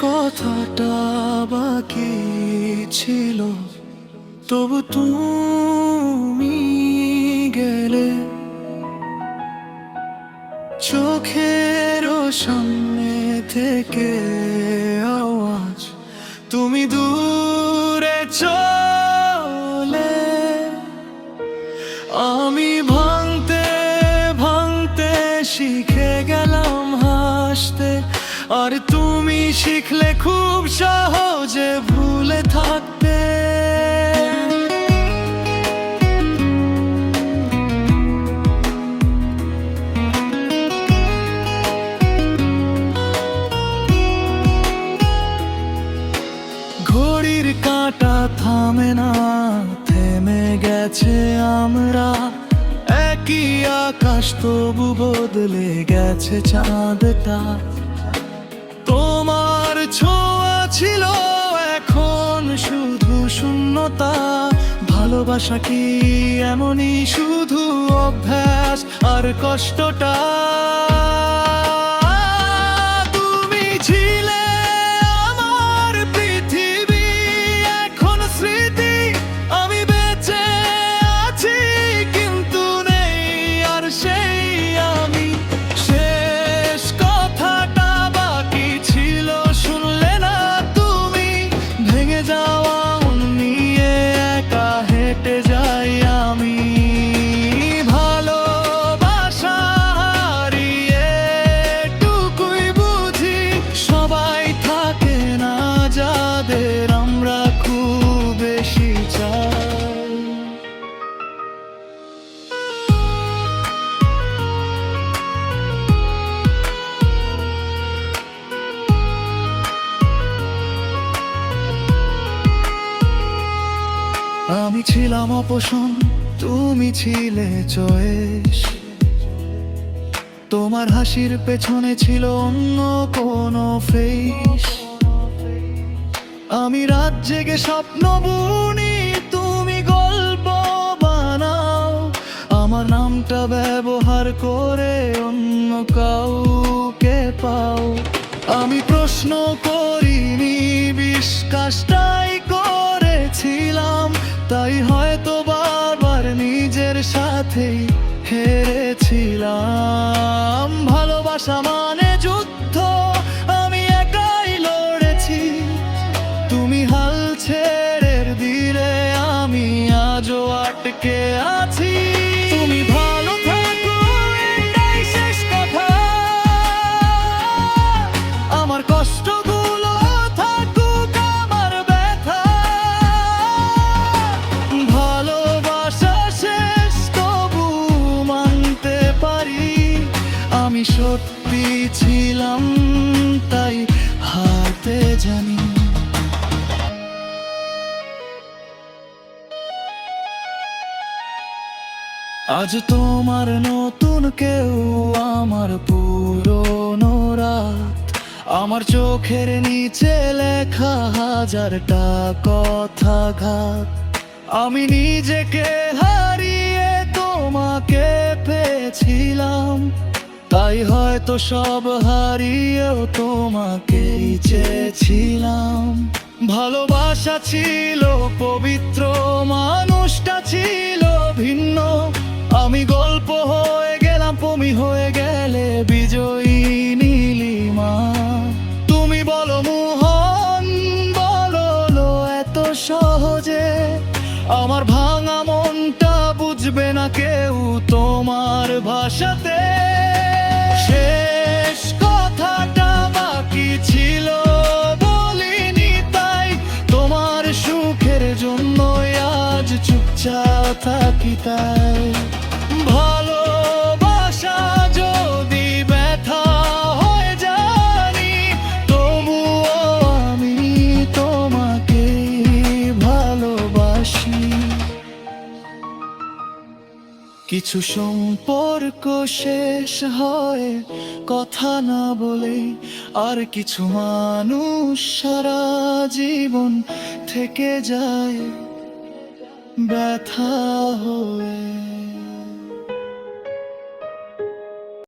কথাটা বাকি ছিল। তবু তুমি গেলে। চোখের সামনে থেকে আওয়াজ, তুমি দূরে চলে। আমি ভাঙতে ভাঙতে শিখে আর তুমি শিখলে খুব সহজে ভুলে থাকতে ঘড়ির কাঁটা থামে না, থেমে গেছে আমরা। একই আকাশ তবু বদলে গেছে চাঁদটা। ছিল এখন শুধু শূন্যতা। ভালোবাসা কি এমনই শুধু অভ্যাস? আর কষ্টটা যাওয়া আমি ছিলাম অপশন, তুমি ছিলে চয়েস। তোমার হাসির পেছনে ছিল অন্য কোনো ফেস আমি রাত জেগে স্বপ্ন বুনি, তুমি গল্প বানাও। আমার নামটা ব্যবহার করে অন্য কাউকে পাও। আমি প্রশ্ন সাথেই হেরেছিলাম। ভালোবাসা মানে যুদ্ধ, আমি একাই লড়েছি। তুমি হাল ছেড়ে দিলে, আমি আজও আটকে আমি সত্যি ছিলাম, তাই হাতে জানি। আজ তোমার নতুন কেউ আমার পুরনো রাত, আমার চোখের নিচে লেখা হাজারটা কথা ঘাত আমি নিজেকে হারিয়ে তোমাকে তাই হয়তো সব হারিয়েও তোমাকেই চেয়েছিলাম। ভালোবাসা ছিল, পবিত্র, মানুষটা ছিল ভিন্ন। আমি গল্প হয়ে গেলাম তুমি হয়ে গেলে বিজয়ী নীলিমা। তুমি বলো, মোহন, বলো এত সহজে। আমার ভাঙা মনটা বুঝবে না কেউ তোমার ভাষাতে। শেষ কথাটা বাকি ছিল বলিনি তাই। তোমার সুখের জন্য আজ চুপচাপ থাকি তাই। ভালোবাসা কিছু সম্পর্ক শেষ হয়, কথা না বলে আর কিছু মানুষ সারা জীবন থেকে যায়, ব্যথা হয়ে।